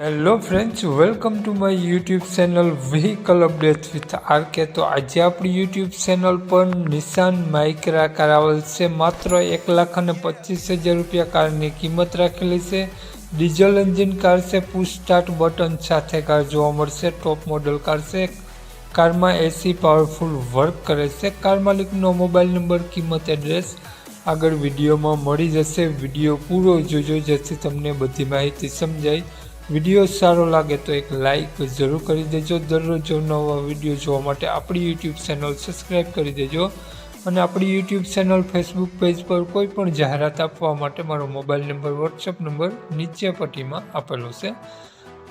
Hello friends welcome to my YouTube channel vehicle update with R K તો આજે આપણી YouTube channel પર નિશાન માઇક્રા કાર આવેલ છે. માત્ર એક લાખ અને પચીસ હજાર રૂપિયા કારની કિંમત રાખેલી છે. ડીઝલ એન્જિન કાર છે. પુશ સ્ટાર્ટ બટન સાથે કાર જોવા મળશે. ટોપ મોડલ કાર છે. કારમાં એસી પાવરફુલ વર્ક કરે છે. કાર માલિકનો મોબાઈલ નંબર કિંમત એડ્રેસ આગળ વિડીયોમાં મળી જશે. વીડિયો પૂરો જોજો જેથી તમને બધી માહિતી સમજાય. વીડિયો સારો લાગે તો એક લાઇક જરૂર કરી દેજો. દરરોજ નવા વીડિયો જોવા માટે આપણી યુટ્યુબ ચેનલ સબસ્ક્રાઈબ કરી દેજો. અને આપણી યુટ્યુબ ચેનલ ફેસબુક પેજ પર કોઈ પણ જાહેરાત આપવા માટે મારો મોબાઈલ નંબર વોટ્સઅપ નંબર નીચે પટ્ટીમાં આપેલો છે.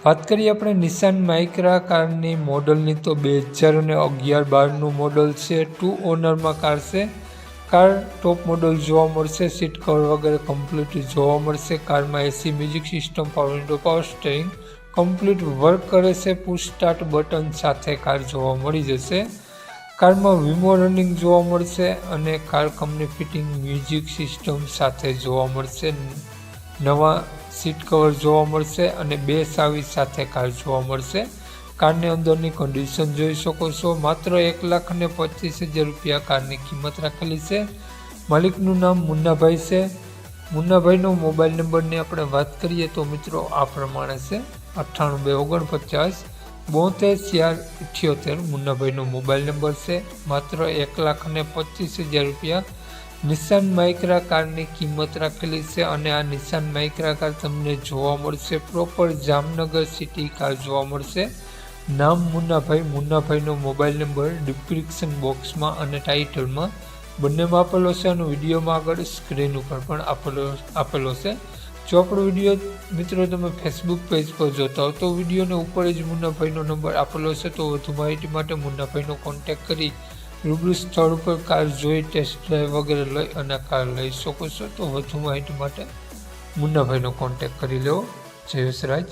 વાત કરીએ આપણે નિશાન માઇક્રા કારની મોડલની તો બે હજાર અને અગિયાર બારનું મોડલ છે. ટુ ઓનરમાં કાર છે. કાર ટોપ મોડલ જોવા મળશે, સીટ કવર વગેરે કમ્પ્લીટ જોવા મળશે, કારમાં AC music system power window power steering complete work કરે છે પુશ સ્ટાર્ટ બટન સાથે કાર જોવા મળી જશે. કારમાં વીમો રનિંગ જોવા મળશે અને car company fitting music system સાથે જોવા મળશે. નવા સીટ કવર જોવા મળશે અને બે સાવી સાથે કાર જોવા મળશે. કારની અંદરની કન્ડિશન જોઈ શકો છો. માત્ર એક લાખ ને પચીસ હજાર રૂપિયા કારની કિંમત રાખેલી છે. માલિકનું નામ મુન્નાભાઈ છે. મુન્નાભાઈનો મોબાઈલ નંબરની આપણે વાત કરીએ તો મિત્રો આ પ્રમાણે છે. અઠ્ઠાણું બે ઓગણપચાસ બોતેર ચાર અઠ્યોતેર મુન્નાભાઈનો મોબાઈલ નંબર છે. માત્ર એક લાખ ને પચીસ હજાર રૂપિયા નિશાન માઇક્રા કારની કિંમત રાખેલી છે અને આ નિશાન માઇક્રા કાર તમને જોવા મળશે. પ્રોપર જામનગર સિટી કાર જોવા મળશે. નામ મુન્નાભાઈ. મુન્નાભાઈનો મોબાઈલ નંબર ડિસ્ક્રિપ્શન બોક્સમાં અને ટાઇટલમાં. બંનેમાં આપેલો છે અને વિડીયોમાં આગળ સ્ક્રીન ઉપર પણ આપેલો આપેલો છે. જો આપણો વીડિયો, મિત્રો, તમે ફેસબુક પેજ પર જોતા હો, તો વિડીયોને ઉપર જ મુન્નાભાઈનો નંબર આપેલો છે. તો વધુ માહિતી માટે મુન્નાભાઈનો કોન્ટેક કરી રૂબરૂ સ્થળ ઉપર કાર જોઈ ટેસ્ટ ડ્રાઈવ વગેરે લઈ અને કાર લઈ શકો છો. તો વધુ માહિતી માટે મુન્નાભાઈનો કોન્ટેક કરી લેવો. જયેશ રાજ